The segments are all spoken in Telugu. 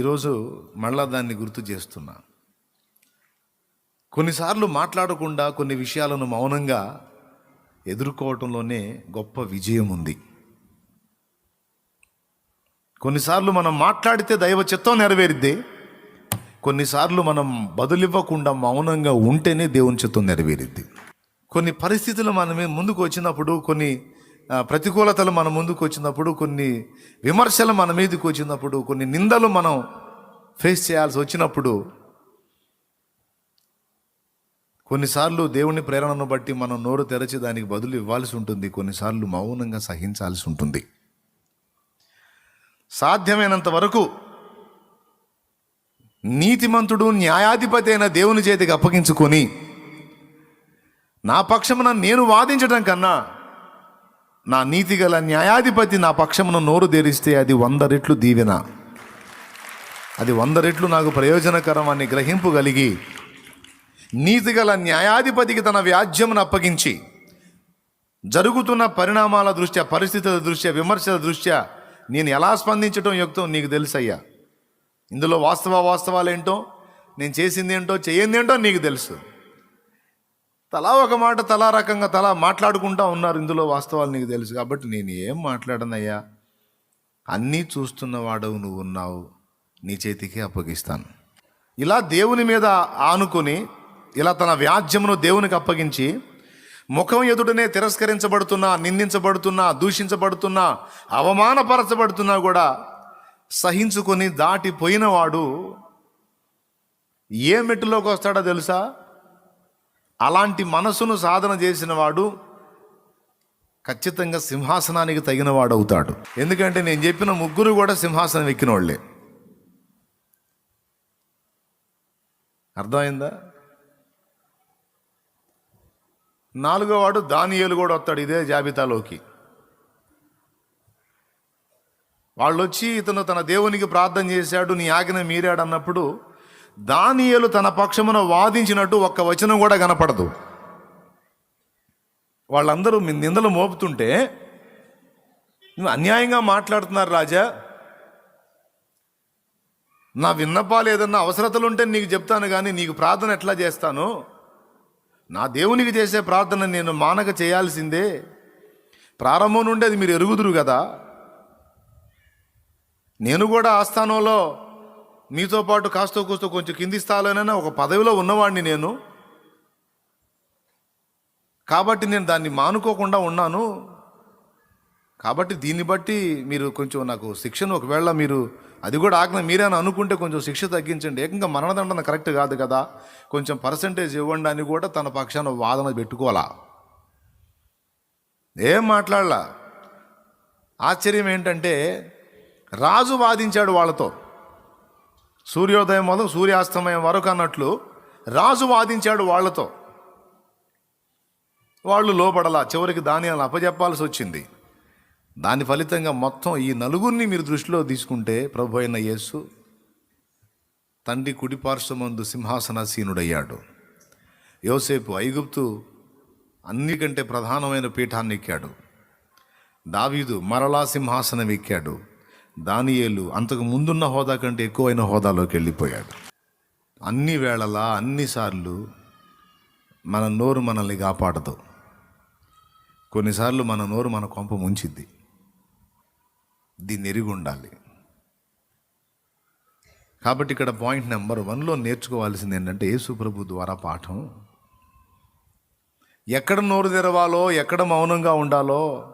ఈరోజు మళ్ళా దాన్ని గుర్తు చేస్తున్నా. కొన్నిసార్లు మాట్లాడకుండా కొన్ని విషయాలను మౌనంగా ఎదుర్కోవటంలోనే గొప్ప విజయం ఉంది. కొన్నిసార్లు మనం మాట్లాడితే దైవ చిత్తం నెరవేరిద్ది. కొన్నిసార్లు మనం బదులివ్వకుండా మౌనంగా ఉంటేనే దేవుని చిత్తం నెరవేరిద్ది. కొన్ని పరిస్థితులు మనమే ముందుకు వచ్చినప్పుడు కొన్ని ప్రతికూలతలు మన ముందుకు వచ్చినప్పుడు కొన్ని విమర్శలు మన మీదకి వచ్చినప్పుడు కొన్ని నిందలు మనం ఫేస్ చేయాల్సి వచ్చినప్పుడు కొన్నిసార్లు దేవుని ప్రేరణను బట్టి మనం నోరు తెరచి దానికి బదులు ఇవ్వాల్సి ఉంటుంది. కొన్నిసార్లు మౌనంగా సహించాల్సి ఉంటుంది. సాధ్యమైనంత వరకు నీతిమంతుడు న్యాయాధిపతి అయిన దేవుని చేతికి అప్పగించుకొని నా పక్షమున నేను వాదించడం కన్నా నా నీతి గల న్యాయాధిపతి నా పక్షమును నోరు తెరిస్తే అది వంద రెట్లు దీవెన. అది వంద రెట్లు నాకు ప్రయోజనకరం అని గ్రహింపు కలిగి నీతిగల న్యాయాధిపతికి తన వ్యాజ్యమును అప్పగించి జరుగుతున్న పరిణామాల దృష్ట్యా పరిస్థితుల దృష్ట్యా విమర్శల దృష్ట్యా నేను ఎలా స్పందించడం యుక్తం నీకు తెలుసయ్యా. ఇందులో వాస్తవ వాస్తవాలు ఏంటో నేను చేసింది ఏంటో చేయింది ఏంటో నీకు తెలుసు. తలా ఒక మాట తలా రకంగా తలా మాట్లాడుకుంటా ఉన్నారు ఇందులో వాస్తవాలు నీకు తెలుసు. కాబట్టి నేను ఏం మాట్లాడనయ్యా? అన్నీ చూస్తున్న వాడవు నువ్వు ఉన్నావు. నీ చేతికి అప్పగిస్తాను. ఇలా దేవుని మీద ఆనుకొని ఇలా తన వ్యాజ్యమును దేవునికి అప్పగించి ముఖం ఎదుటనే తిరస్కరించబడుతున్నా నిందించబడుతున్నా దూషించబడుతున్నా అవమానపరచబడుతున్నా కూడా సహించుకొని దాటిపోయినవాడు ఏ మెట్టులోకి వస్తాడో తెలుసా? అలాంటి మనసును సాధన చేసిన వాడు ఖచ్చితంగా సింహాసనానికి తగినవాడు అవుతాడు ఎందుకంటే నేను చెప్పిన ముగ్గురు కూడా సింహాసనం ఎక్కిన వాళ్ళే అర్థమైందా? నాలుగో వాడు దానియేలు కూడా వస్తాడు ఇదే జాబితాలోకి. వాళ్ళు వచ్చి ఇతను తన దేవునికి ప్రార్థన చేశాడు నీ ఆజ్ఞ మీరాడు అన్నప్పుడు దానియలు తన పక్షమున వాదించినట్టు ఒక్క వచనం కూడా కనపడదు. వాళ్ళందరూ మీ నిందలు మోపుతుంటే నువ్వు అన్యాయంగా మాట్లాడుతున్నారు రాజా. నా విన్నపాలు ఏదన్నా అవసరతలు ఉంటే నీకు చెప్తాను కానీ నీకు ప్రార్థన ఎట్లా చేస్తాను? నా దేవునికి చేసే ప్రార్థన నేను మానక చేయాల్సిందే. ప్రారంభం నుండి అది మీరు ఎరుగుదురు కదా. నేను కూడా ఆస్థానంలో మీతో పాటు కాస్తో కూస్తో కొంచెం కింది స్థాయిలోనైనా ఒక పదవిలో ఉన్నవాడిని నేను. కాబట్టి నేను దాన్ని మానుకోకుండా ఉన్నాను. కాబట్టి దీన్ని బట్టి మీరు కొంచెం నాకు శిక్షను ఒకవేళ మీరు అది కూడా ఆజ్ఞ మీరే అని అనుకుంటే కొంచెం శిక్ష తగ్గించండి. ఏకంగా మరణదండన కరెక్ట్ కాదు కదా. కొంచెం పర్సంటేజ్ ఇవ్వండి అని కూడా తన పక్షాన వాదన పెట్టుకోవాలా? ఏం మాట్లాడలా? ఆశ్చర్యం ఏంటంటే రాజు వాదించాడు వాళ్ళతో. సూర్యోదయం మొదలు సూర్యాస్తమయం వరకు అన్నట్లు రాజు వాదించాడు వాళ్ళతో. వాళ్ళు లోపడలా చివరికి దాని అప్పజెప్పాల్సి వచ్చింది. దాని ఫలితంగా మొత్తం ఈ నలుగురిని మీరు దృష్టిలో తీసుకుంటే ప్రభు అయిన యేసు తండ్రి కుడిపార్శ్వమందు సింహాసనాసీనుడయ్యాడు. యోసేపు ఐగుప్తు అన్నికంటే ప్రధానమైన పీఠాన్ని ఎక్కాడు. దావీదు మరలా సింహాసనం ఎక్కాడు దానియేలు అంతకు ముందున్న హోదా కంటే ఎక్కువైన హోదాలోకి వెళ్ళిపోయాడు. అన్ని వేళలా అన్నిసార్లు మన నోరు మనల్ని కాపాడదు. కొన్నిసార్లు మన నోరు మన కొంప ముంచిద్ది. దీన్ని ఎరిగి ఉండాలి. కాబట్టి ఇక్కడ పాయింట్ నెంబర్ వన్లో నేర్చుకోవాల్సింది ఏంటంటే యేసు ప్రభు ద్వారా పాఠం. ఎక్కడ నోరు తెరవాలో ఎక్కడ మౌనంగా ఉండాలో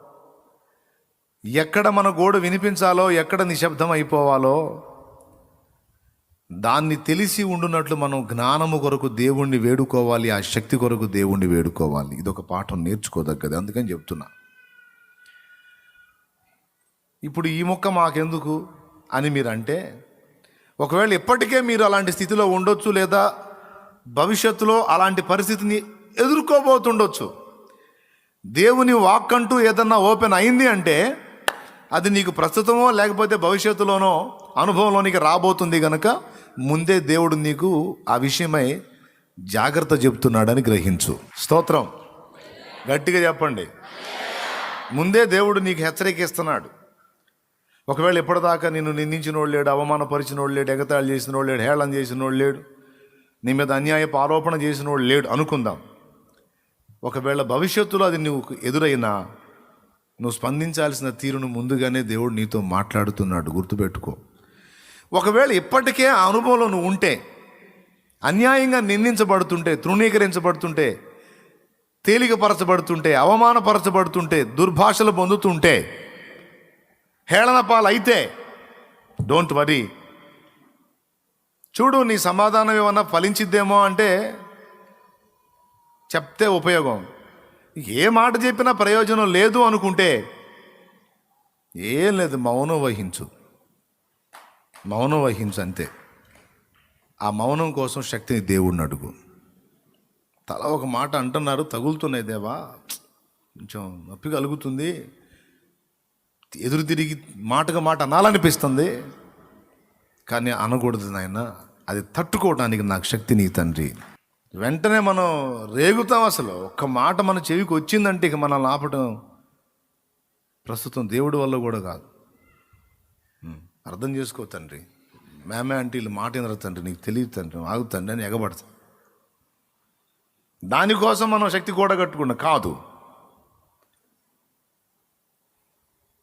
ఎక్కడ మన గోడు వినిపించాలో ఎక్కడ నిశ్శబ్దం అయిపోవాలో దాన్ని తెలిసి ఉండునట్లు మనం జ్ఞానము కొరకు దేవుణ్ణి వేడుకోవాలి ఆ శక్తి కొరకు దేవుణ్ణి వేడుకోవాలి. ఇది ఒక పాఠం నేర్చుకోదగ్గది అందుకని చెప్తున్నా. ఇప్పుడు ఈ మొక్క మాకెందుకు అని మీరు అంటే ఒకవేళ ఇప్పటికే మీరు అలాంటి స్థితిలో ఉండొచ్చు లేదా భవిష్యత్తులో అలాంటి పరిస్థితిని ఎదుర్కోబోతుండొచ్చు. దేవుని వాక్ అంటూ ఏదన్నా ఓపెన్ అయింది అంటే అది నీకు ప్రస్తుతమో లేకపోతే భవిష్యత్తులోనో అనుభవంలోనికి రాబోతుంది కనుక ముందే దేవుడు నీకు ఆ విషయమై జాగ్రత్త చెప్తున్నాడని గ్రహించు. స్తోత్రం. గట్టిగా చెప్పండి. ముందే దేవుడు నీకు హెచ్చరిక ఇస్తున్నాడు ఒకవేళ ఇప్పటిదాకా నిన్ను నిందించినోడు లేడు అవమానపరిచినోడు లేడు ఎగతాళి చేసినోడు లేడు హేళన చేసినోడు లేడు నీ మీద అన్యాయపు ఆరోపణ చేసినోడు లేడు అనుకుందాం. ఒకవేళ భవిష్యత్తులో అది నువ్వు ఎదురైనా నువ్వు స్పందించాల్సిన తీరును ముందుగానే దేవుడు నీతో మాట్లాడుతున్నాడు. గుర్తుపెట్టుకో. ఒకవేళ ఇప్పటికే ఆ అనుభవంలో నువ్వు ఉంటే అన్యాయంగా నిందించబడుతుంటే తృణీకరించబడుతుంటే తేలికపరచబడుతుంటే అవమానపరచబడుతుంటే దుర్భాషలు పొందుతుంటే హేళన పాలైతే డోంట్ వరీ చూడు నీ సమాధానం ఏమన్నా ఫలించిద్దేమో అంటే చెప్తే ఉపయోగం. ఏ మాట చెప్పినా ప్రయోజనం లేదు అనుకుంటే ఏం లేదు మౌనం వహించు. మౌనం వహించు అంతే. ఆ మౌనం కోసం శక్తిని దేవుడిని అడుగు. తల ఒక మాట అంటున్నారు తగులుతున్నాయి దేవా. కొంచెం నొప్పి కలుగుతుంది. ఎదురు తిరిగి మాటగా మాట అనాలనిపిస్తుంది. కానీ అనకూడదు నాయన. అది తట్టుకోవడానికి నాకు శక్తి నీ తండ్రి. వెంటనే మనం రేగుతాం అసలు. ఒక్క మాట మన చెవికి వచ్చిందంటే ఇక మనల్ని ఆపటం ప్రస్తుతం దేవుడి వల్ల కూడా కాదు. అర్థం చేసుకో తండ్రి. మేమే అంటే వీళ్ళు మాట వినరు తండ్రి. నీకు తెలియదు తండ్రి. ఆగు తండ్రి అని ఎగబడతాం. దానికోసం మనం శక్తి కూడా కట్టుకున్నా కాదు.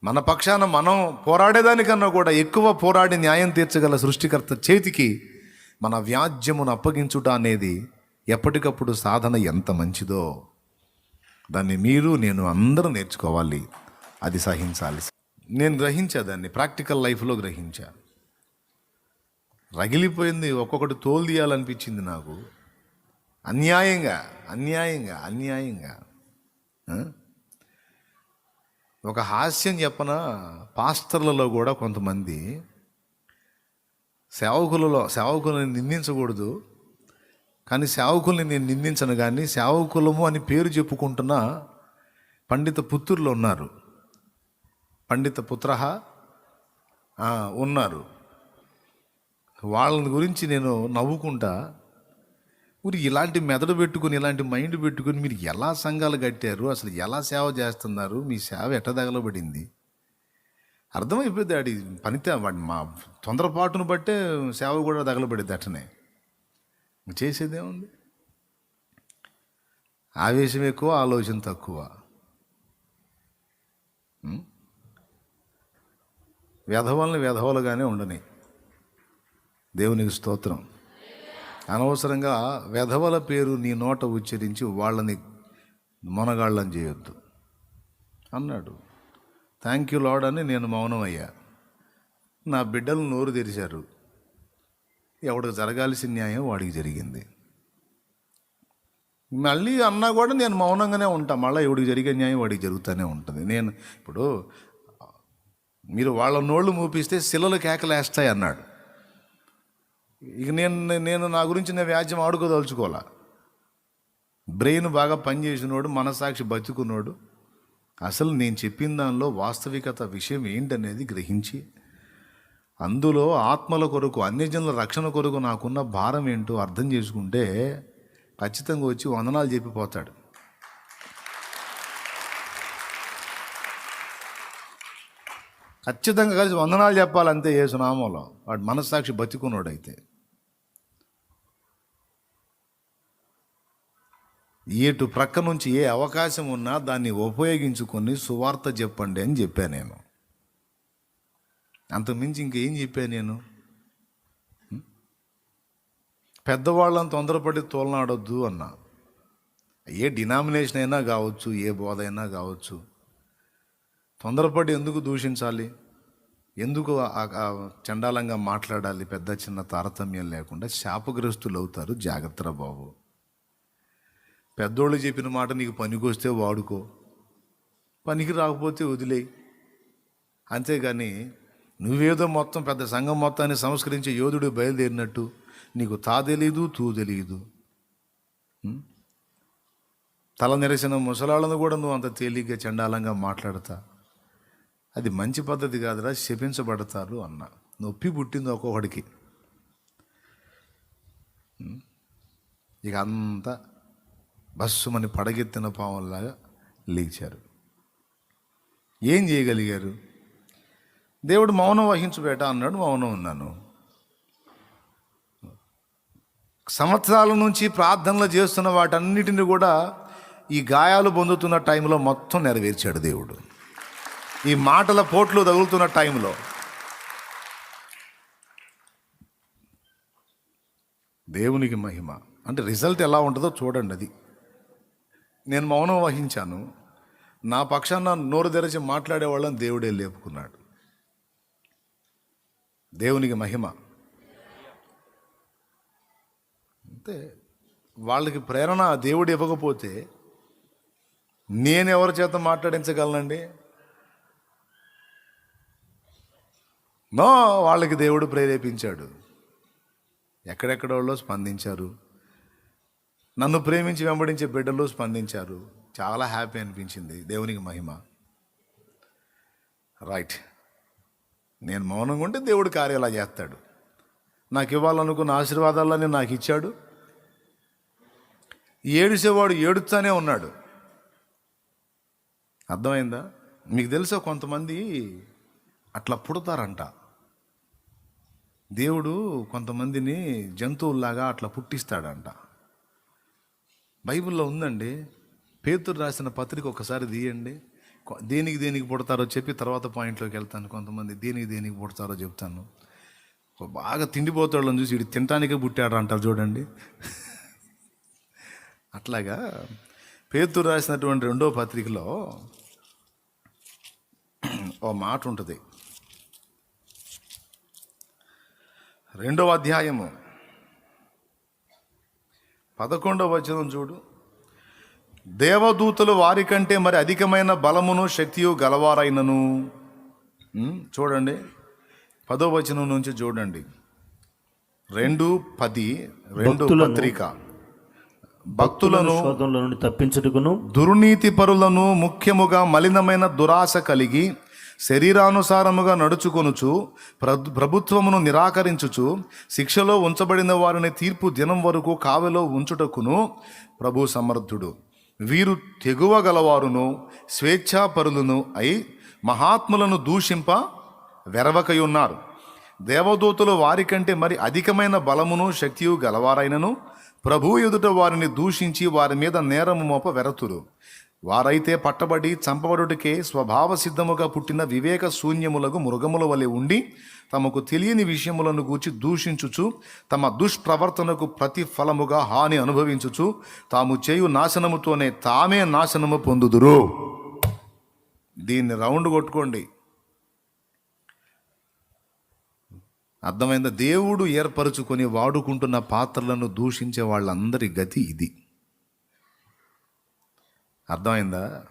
మన పక్షాన మనం పోరాడేదానికన్నా కూడా ఎక్కువ పోరాడి న్యాయం తీర్చగల సృష్టికర్త చేతికి మన వ్యాజ్యమును అప్పగించుట అనేది ఎప్పటికప్పుడు సాధన ఎంత మంచిదో దాన్ని మీరు నేను అందరూ నేర్చుకోవాలి. అది సహించాలి. నేను గ్రహించా దాన్ని ప్రాక్టికల్ లైఫ్లో గ్రహించా. రగిలిపోయింది ఒక్కొక్కటి తోలు తీయాలనిపించింది నాకు. అన్యాయంగా అన్యాయంగా అన్యాయంగా. ఒక హాస్యం చెప్పన? పాస్టర్లలో కూడా కొంతమంది సేవకులలో సేవకులను నిందించకూడదు. కానీ సేవకుల్ని నేను నిందించను కానీ సేవకులము అని పేరు చెప్పుకుంటున్న పండిత పుత్రులు ఉన్నారు. పండిత పుత్ర ఉన్నారు. వాళ్ళని గురించి నేను నవ్వుకుంటా మీరు ఇలాంటి మెదడు పెట్టుకుని ఇలాంటి మైండ్ పెట్టుకుని మీరు ఎలా సంఘాలు కట్టారు? అసలు ఎలా సేవ చేస్తున్నారు? మీ సేవ ఎట్ట తగలబడింది? అర్థమైపోయింది ఆడి పనితే వాడి మా తొందరపాటును బట్టే సేవ కూడా తగలబడింది అట్టనే చేసేదేముంది ఆవేశం ఎక్కువ ఆలోచన తక్కువ. వ్యధవలను వ్యధవలుగానే ఉండని. దేవునికి స్తోత్రం. అనవసరంగా వెధవల పేరు నీ నోట ఉచ్చరించి వాళ్ళని మొనగాళ్ళని చేయొద్దు. అన్నాడు. థ్యాంక్ యూ లాడ్ అని నేను మౌనం అయ్యా నా బిడ్డలు నోరు తెరిచారు. ఎవడికి జరగాల్సిన న్యాయం వాడికి జరిగింది. మళ్ళీ అన్నా కూడా నేను మౌనంగానే ఉంటాను మళ్ళీ ఎవడికి జరిగే న్యాయం వాడికి జరుగుతూనే ఉంటుంది. నేను ఇప్పుడు మీరు వాళ్ళ నోళ్ళు మూపిస్తే శిలలు కేకలేస్తాయి అన్నాడు. ఇక నేను నేను నా గురించి నేను వ్యాజ్యం ఆడుకోదలుచుకోవాలా? బ్రెయిన్ బాగా పనిచేసినోడు మనసాక్షి బతుకున్నోడు అసలు నేను చెప్పిన దానిలో వాస్తవికత విషయం ఏంటనేది గ్రహించి అందులో ఆత్మల కొరకు అన్యజనుల రక్షణ కొరకు నాకున్న భారం ఏంటో అర్థం చేసుకుంటే ఖచ్చితంగా వచ్చి వందనాలు చెప్పిపోతాడు. ఖచ్చితంగా కలిసి వందనాలు చెప్పాలంతే ఏ సునామంలో వాడు మనస్సాక్షి బతికున్నాడైతే. ఏటు ప్రక్క నుంచి ఏ అవకాశం ఉన్నా దాన్ని ఉపయోగించుకొని సువార్త చెప్పండి అని చెప్పాను నేను. అంతకుమించి ఇంకేం చెప్పాను నేను? పెద్దవాళ్ళని తొందరపడి తోలనాడొద్దు అన్నా. ఏ డినామినేషన్ అయినా కావచ్చు ఏ బోధ అయినా కావచ్చు. తొందరపడి ఎందుకు దూషించాలి? ఎందుకు చండాలంగా మాట్లాడాలి పెద్ద చిన్న తారతమ్యం లేకుండా? శాపగ్రస్తులు అవుతారు జాగ్రత్త బాబు. పెద్దోళ్ళు చెప్పిన మాట నీకు పనికొస్తే వాడుకో. పనికి రాకపోతే వదిలేయి. అంతేగాని నువ్వేదో మొత్తం పెద్ద సంఘం మొత్తాన్ని సంస్కరించే యోధుడు బయలుదేరినట్టు నీకు తా తెలీదు తూ తెలియదు తల నిరసిన ముసలాళ్ళను కూడా నువ్వు అంత తేలిగ్గా చండాలంగా మాట్లాడతా. అది మంచి పద్ధతి కాదురా శపించబడతారు అన్న. నొప్పి పుట్టింది ఒక్కొక్కడికి. ఇక అంతా బస్సుమని పడగెత్తిన పావంలాగా లేచారు. ఏం చేయగలిగారు? దేవుడు మౌనం వహించు బేట అన్నాడు మౌనం ఉన్నాను. సంవత్సరాల నుంచి ప్రార్థనలు చేస్తున్న వాటన్నిటిని కూడా ఈ గాయాలు పొందుతున్న టైంలో మొత్తం నెరవేర్చాడు దేవుడు. ఈ మాటల పోట్లు తగులుతున్న టైంలో. దేవునికి మహిమ. అంటే రిజల్ట్ ఎలా ఉంటుందో చూడండి అది. నేను మౌనం వహించాను. నా పక్షాన నోరు తెరచి మాట్లాడే వాళ్ళని దేవుడే లేపుకున్నాడు. దేవునికి మహిమ. అంతే. వాళ్ళకి ప్రేరణ దేవుడు ఇవ్వకపోతే నేను ఎవరి చేత మాట్లాడించగలనండి? నో వాళ్ళకి దేవుడు ప్రేరేపించాడు. ఎక్కడెక్కడోళ్ళో స్పందించారు? నన్ను ప్రేమించి వెంబడించే బిడ్డలు స్పందించారు. చాలా హ్యాపీ అనిపించింది. దేవునికి మహిమ. రైట్. నేను మౌనంగా ఉంటే దేవుడు కార్యాలా చేస్తాడు. నాకు ఇవ్వాలనుకున్న ఆశీర్వాదాలన్నీ నాకు ఇచ్చాడు. ఏడిసేవాడు ఏడుస్తానే ఉన్నాడు. అర్థమైందా? మీకు తెలుసా కొంతమంది అట్లా పుడతారంట. దేవుడు కొంతమందిని జంతువుల్లాగా అట్లా పుట్టిస్తాడంట. బైబిల్లో ఉందండి పేతురు రాసిన పత్రిక ఒకసారి తీయండి. దేనికి దేనికి పుడతారో చెప్పి తర్వాత పాయింట్లోకి వెళ్తాను కొంతమంది. దేనికి దేనికి పుడతారో చెప్తాను. బాగా తిండిపోతాళ్ళని చూసి ఇటు తినటానికే పుట్టాడు అంటారు చూడండి. అట్లాగా పేతురు రాసినటువంటి రెండో పత్రికలో ఓ మాట ఉంటుంది. రెండవ అధ్యాయము పదకొండవ వచనం చూడు. దేవదూతలు వారికంటే మరి అధికమైన బలమును శక్తియు గలవారైనను. చూడండి. పదో వచనం నుంచి చూడండి. రెండు పది రెండు పత్రిక. భక్తులను నుండి తప్పించుటకును. దుర్నీతి పరులను ముఖ్యముగా మలినమైన దురాశ కలిగి శరీరానుసారముగా నడుచుకొనుచు ప్ర- ప్రభుత్వమును నిరాకరించుచు శిక్షలో ఉంచబడిన వారిని తీర్పు దినం వరకు కావెలో ఉంచుటకును ప్రభు సమర్థుడు. వీరు తెగువగలవారును స్వేచ్ఛాపరులను అయి మహాత్ములను దూషింప వెరవకయున్నారు. దేవదూతలు వారికంటే మరి అధికమైన బలమును శక్తియు గలవారైనను ప్రభు ఎదుట వారిని దూషించి వారి మీద నేరము మోప వెరతురు. వారైతే పట్టబడి చంపబడుటకే స్వభావ సిద్ధముగా పుట్టిన వివేక శూన్యములకు మృగముల వలె ఉండి తమకు తెలియని విషయములను గూర్చి దూషించుచు తమ దుష్ప్రవర్తనకు ప్రతిఫలముగా హాని అనుభవించుచు తాము చేయు నాశనముతోనే తామే నాశనము పొందుదురు. దీన్ని రౌండ్ కొట్టుకోండి. అర్థమైందా? దేవుడు ఏర్పరచుకొని వాడుకుంటున్న పాత్రలను దూషించే వాళ్ళందరి గతి ఇది. అర్థమైందా?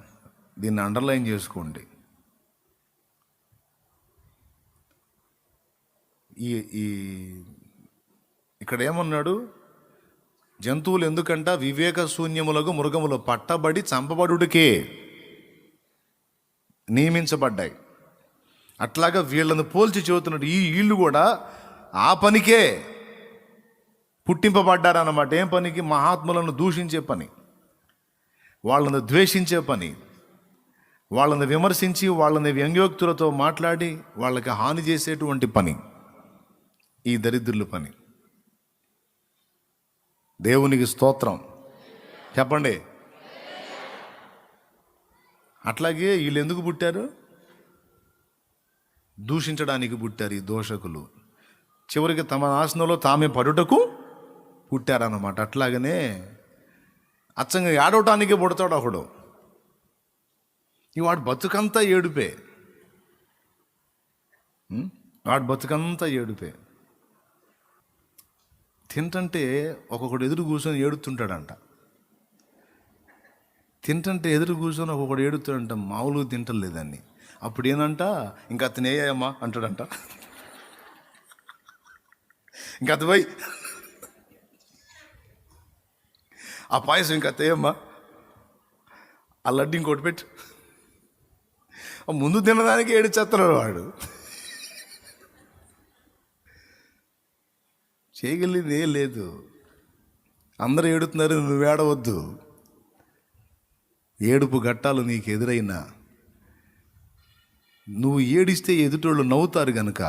దీన్ని అండర్లైన్ చేసుకోండి. ఈ ఈ ఇక్కడ ఏమన్నాడు జంతువులు ఎందుకంట వివేక శూన్యములకు మృగములు పట్టబడి చంపబడుడికే నియమించబడ్డాయి. అట్లాగా వీళ్ళను పోల్చి చెబుతున్నాడు ఈ వీళ్ళు కూడా ఆ పనికే పుట్టింపబడ్డారన్నమాట. ఏం పనికి? మహాత్ములను దూషించే పని. వాళ్ళని ద్వేషించే పని. వాళ్ళని విమర్శించి వాళ్ళని వ్యంగ్యోక్తులతో మాట్లాడి వాళ్ళకి హాని చేసేటువంటి పని. ఈ దరిద్రుల పని. దేవునికి స్తోత్రం. చెప్పండి. అట్లాగే వీళ్ళు ఎందుకు పుట్టారు? దూషించడానికి పుట్టారు ఈ దోషకులు. చివరికి తమ నాశనంలో తామే పడుటకు పుట్టారన్నమాట. అట్లాగనే అచ్చంగా ఏడవటానికి పుడతాడు ఒకడు ఈ వాడు బతుకంతా ఏడుపే. వాడు బతుకంతా ఏడుపే. తింటంటే ఒక్కొక్కడు ఎదురు కూర్చొని ఏడుతుంటాడంట. తింటంటే ఎదురు కూర్చొని ఒక్కొక్కడు ఏడుతాడంట మామూలుగా తింటలేదాన్ని అప్పుడు ఏందంట? ఇంకా అతను ఏయమ్మా అంటాడంట. ఇంకా అతను పోయి ఆ పాయసం ఇంకా తేయమ్మా. ఆ లడ్డు ఇంకోటి పెట్టు ముందు తినడానికి ఏడిచేస్తున్నాడు వాడు. చేయగలిగింది ఏం లేదు. అందరూ ఏడుతున్నారు నువ్వు ఏడవద్దు. ఏడుపు ఘట్టాలు నీకు ఎదురైనా నువ్వు ఏడిస్తే ఎదుటోళ్ళు నవ్వుతారు గనుక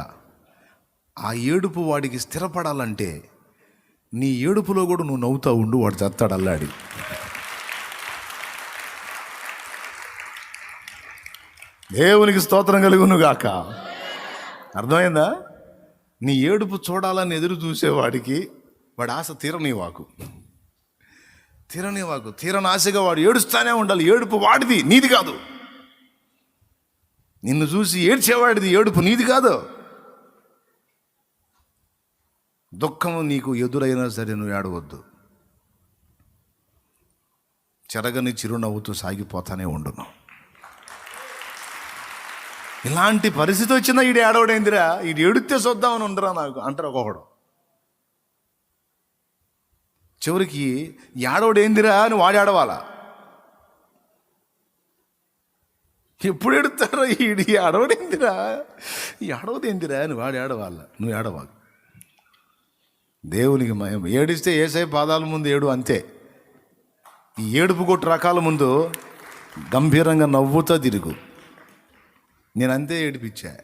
ఆ ఏడుపు వాడికి స్థిరపడాలంటే నీ ఏడుపులో కూడా నువ్వు నవ్వుతా ఉండు వాడు చస్తాడు అల్లాడి. దేవునికి స్తోత్రం కలుగును గాక అర్థమైందా? నీ ఏడుపు చూడాలని ఎదురు చూసేవాడికి వాడి ఆశ తీరనివాకు. తీరనివాకు. తీరనాశగా వాడు ఏడుస్తానే ఉండాలి. ఏడుపు వాడిది నీది కాదు. నిన్ను చూసి ఏడ్చేవాడిది ఏడుపు నీది కాదు. దుఃఖము నీకు ఎదురైనా సరే నువ్వు ఏడవద్దు. చెరగని చిరునవ్వుతూ సాగిపోతానే ఉండును. ఇలాంటి పరిస్థితి వచ్చినా ఈడు ఏడవడేందిరా? ఈడు ఏడితే చూద్దామని ఉండరా నాకు? అంటారు ఒక్కొక్కడు. చివరికి ఏడవడేందిరా అని వాడు ఏడవాలా? ఎప్పుడు ఎడుతారో ఈడు ఏడవడేందిరా? ఏడవదేందిరా అని వాడు ఏడవాల? నువ్వు ఏడవాలి దేవునికి మయం ఏడిస్తే ఏసై పాదాల ముందు ఏడు అంతే. ఈ ఏడుపు కొట్టు రకాల ముందు గంభీరంగా నవ్వుతో తిరుగు. నేను అంతే ఏడిపించా.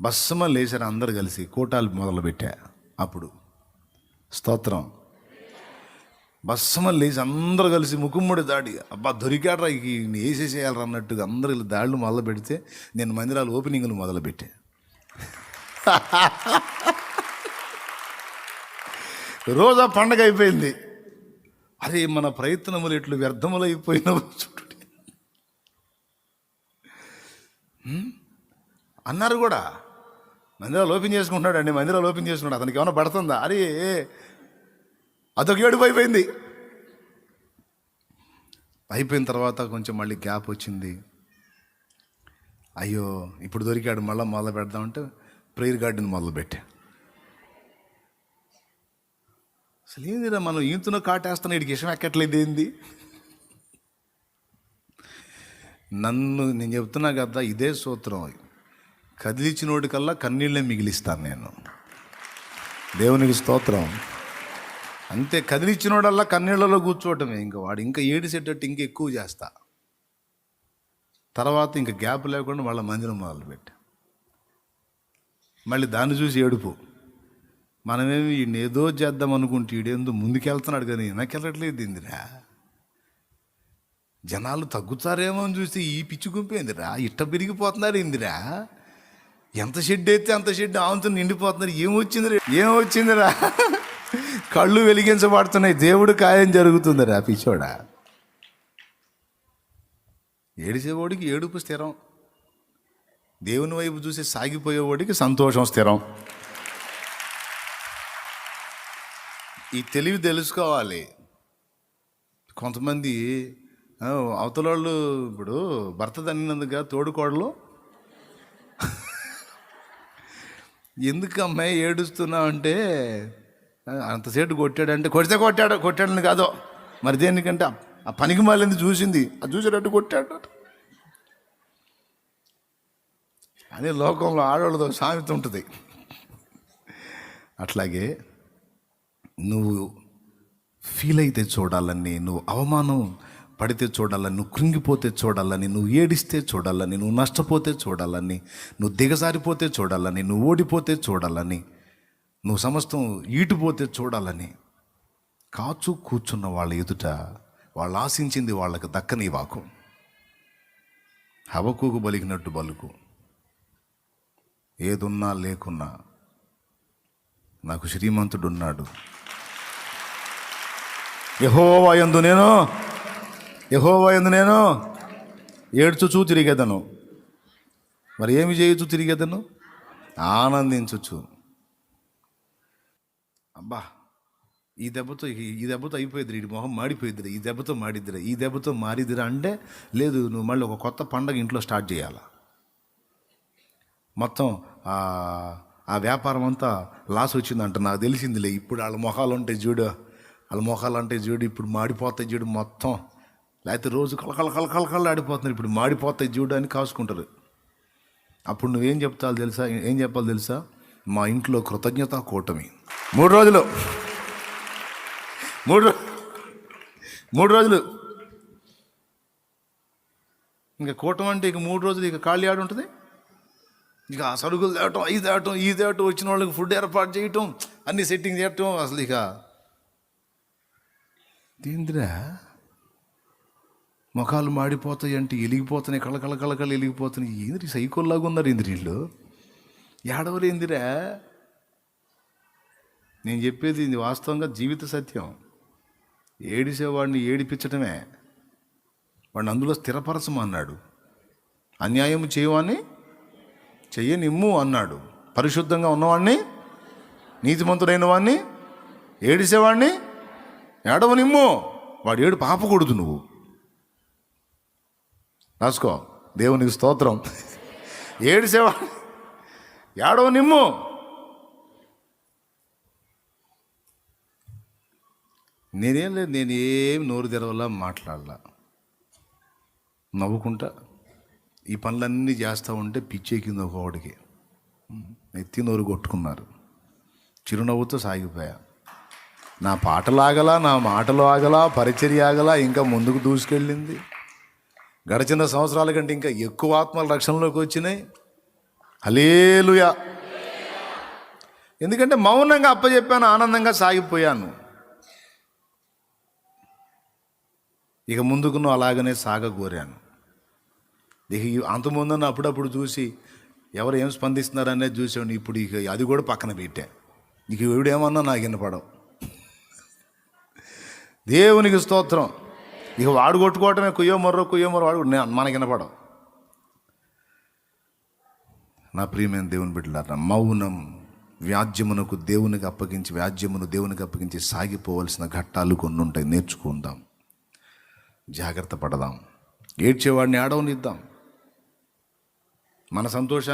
బస్సమ లేచారు అందరు కలిసి కూటాలు మొదలుపెట్టా అప్పుడు. స్తోత్రం. బస్సమ లేచి అందరు కలిసి ముకుమ్మడి దాడి అబ్బా దొరికాడ్రా ఈ వేసేసేయాలరా అన్నట్టుగా ఇలా దాడులు మొదలు పెడితే నేను మందిరాలు ఓపెనింగ్లు మొదలుపెట్టాను రోజా పండగ అయిపోయింది. అరే మన ప్రయత్నములు ఎట్లు వ్యర్థములు అయిపోయినవు చూడు అన్నారు కూడా. మందిరా ఓపెన్ చేసుకుంటున్నాడు అండి మందిరా ఓపెన్ చేసుకున్నాడు. అతనికి ఏమైనా పడుతుందా? అరే అదొక ఏడుపు అయిపోయింది. అయిపోయిన తర్వాత కొంచెం మళ్ళీ గ్యాప్ వచ్చింది. అయ్యో ఇప్పుడు దొరికాడు మళ్ళీ మొదలు పెడదామంటే ప్రేయర్ గార్డెన్ మొదలుపెట్టా. అసలు ఏందిరా మనం ఈతున కాటేస్తాను వీడికి ఇష్టం ఎక్కట్లేదు ఏంది? నన్ను నేను చెప్తున్నా కదా ఇదే సూత్రం. కదిలిచ్చినోడికల్లా కన్నీళ్ళే మిగిలిస్తాను నేను. దేవునికి స్తోత్రం. అంతే కదిలిచ్చినోడల్లా కన్నీళ్ళలో కూర్చోవటమే ఇంకా వాడు ఇంకా ఏడిసేటట్టు ఇంకా ఎక్కువ చేస్తా. తర్వాత ఇంకా గ్యాప్ లేకుండా వాళ్ళ మందిరం మొదలుపెట్టా. మళ్ళీ దాన్ని చూసి ఏడుపు. మనమేమి ఈయన ఏదో చేద్దాం అనుకుంటే ఈడేందో ముందుకెళ్తున్నాడు కానీ వెనకెళ్ళట్లేదు ఇందిరా. జనాలు తగ్గుతారేమో అని చూస్తే ఈ పిచ్చి గుంపేందిరా ఇట్ట పెరిగిపోతున్నారు ఇందిరా. ఎంత షెడ్ అయితే అంత షెడ్ ఆవంతో నిండిపోతున్నారు. ఏమొచ్చిందిరా ఏమొచ్చిందిరా కళ్ళు వెలిగించబడుతున్నాయి. దేవుడు ఖాయం జరుగుతుందిరా పిచ్చోడా. ఏడిసేవాడికి ఏడుపు స్థిరం. దేవుని వైపు చూసి సాగిపోయేవాడికి సంతోషం స్థిరం. ఈ తెలివి తెలుసుకోవాలి. కొంతమంది ఆ, ఇప్పుడు భర్త తన్నినందుగా తోడుకోడలు. ఎందుకు అమ్మాయి ఏడుస్తున్నావు అంటే అంతసేపు కొట్టాడంటే కొడితే కొట్టాడు కొట్టాడని కాదు. మరి దేనికంటే ఆ- ఆ పనికి మాలింది చూసింది? అది చూసేటట్టు కొట్టాడు. అదే లోకంలో ఆడవాళ్ళతో సామెత ఉంటుంది. అట్లాగే నువ్వు ఫీల్ అయితే చూడాలని నువ్వు అవమానం పడితే చూడాలని నువ్వు కృంగిపోతే చూడాలని నువ్వు ఏడిస్తే చూడాలని నువ్వు నష్టపోతే చూడాలని నువ్వు దిగజారిపోతే చూడాలని నువ్వు ఓడిపోతే చూడాలని నువ్వు సమస్తం ఈటిపోతే చూడాలని కాచు కూర్చున్న వాళ్ళ ఎదుట వాళ్ళు ఆశించింది వాళ్ళకి దక్కని వాకు. హవకుకు బలిగినట్టు బలుకు. ఏదున్నా లేకున్నా నాకు శ్రీమంతుడున్నాడు. ఉన్నాడు యహోవాయందు నేను యహోవాయందు నేను ఏడ్చుచూ తిరిగేదను. మరి ఏమి చేయొచ్చు తిరిగేదను? ఆనందించచ్చు అబ్బా ఈ దెబ్బతో ఈ ఈ దెబ్బతో అయిపోయిద్దిరా ఈ మొహం మాడిపోయిద్దిరా ఈ దెబ్బతో మాడిద్దిరా ఈ దెబ్బతో మారిద్దిరా అంటే లేదు నువ్వు మళ్ళీ ఒక కొత్త పండగ ఇంట్లో స్టార్ట్ చేయాలా? మొత్తం ఆ వ్యాపారం అంతా లాస్ వచ్చిందంట. నాకు తెలిసిందిలే. ఇప్పుడు వాళ్ళ మొహాలు ఉంటాయి చూడు. వాళ్ళ మొహాలు అంటే చూడు. ఇప్పుడు మాడిపోతాయి చూడు మొత్తం. లేకపోతే రోజు కలకల కలకల కల ఆడిపోతున్నారు. ఇప్పుడు మాడిపోతాయి చూడు అని కాసుకుంటారు. అప్పుడు నువ్వేం చెప్తావు తెలుసా? ఏం చెప్పాలి తెలుసా? మా ఇంట్లో కృతజ్ఞత కూటమి. మూడు రోజులు. మూడు మూడు రోజులు. ఇంకా కూటమి అంటే ఇక మూడు రోజులు ఇక ఖాళీ ఆడు ఉంటుంది ఇక ఆ సరుకులు తేవటం అవి తేవటం ఈ తేవటం వచ్చిన వాళ్ళకి ఫుడ్ ఏర్పాటు చేయటం అన్ని సెట్టింగ్ చేయటం అసలు ఇక దీంద్రా ముఖాలు మాడిపోతాయి అంటే ఎలిగిపోతున్నాయి కళకళ కళకళ కళ్ళ కళ్ళ ఎలిగిపోతున్నాయి ఏంద్రి సైకోల్లాగా ఉన్నారు ఏంద్రి వీళ్ళు? ఏడవలేందిరా? నేను చెప్పేది ఇది వాస్తవంగా జీవిత సత్యం. ఏడిసేవాడిని ఏడిపించటమే. వాడిని అందులో స్థిరపరచమన్నాడు. అన్యాయం చేయవాన్ని చెయ్యనిమ్ము అన్నాడు. పరిశుద్ధంగా ఉన్నవాడిని నీతిమంతుడైన వాడిని ఏడిసేవాడిని ఏడవనిమ్ము. వాడు ఏడు పాపకూడదు నువ్వు. రాసుకో దేవునికి స్తోత్రం. ఏడిసేవాడి ఏడవ నిమ్ము నేనేం లేదు నేనేం నోరు తెరవలా మాట్లాడలా. నవ్వుకుంటా. ఈ పనులన్నీ చేస్తూ ఉంటే పిచ్చెక్కింది ఒకవాడికి నెత్తి నోరు కొట్టుకున్నారు. చిరునవ్వుతో సాగిపోయా. నా పాటలు ఆగలా నా మాటలు ఆగలా పరిచర్య ఆగలా ఇంకా ముందుకు దూసుకెళ్ళింది. గడిచిన సంవత్సరాల కంటే ఇంకా ఎక్కువ ఆత్మల రక్షణలోకి వచ్చినాయి. అలేలుయా ఎందుకంటే మౌనంగా అప్పచెప్పాను ఆనందంగా సాగిపోయాను. ఇక ముందుకు నువ్వు అలాగనే సాగగోరాను. ఇక అంతకుముందు అప్పుడప్పుడు చూసి ఎవరు ఏం స్పందిస్తున్నారు అనేది చూసాను ఇప్పుడు ఇక అది కూడా పక్కన పెట్టా. ఇక ఎవడేమన్నా నాకు వినపడవు. దేవునికి స్తోత్రం. ఇక వాడు కొట్టుకోవటమే కుయ్యో మర్రో కుయ్యో మర్రో వాడు మనకి వినపడవు. నా ప్రియమైన దేవుని బిడ్డలారా మౌనం వ్యాజ్యమునకు దేవునికి అప్పగించి వ్యాజ్యమును దేవునికి అప్పగించి సాగిపోవలసిన ఘట్టాలు కొన్ని ఉంటాయి. నేర్చుకుందాం. జాగ్రత్త పడదాం. ఏడ్చేవాడిని ఆడవనిద్దాం మన సంతోషాన్ని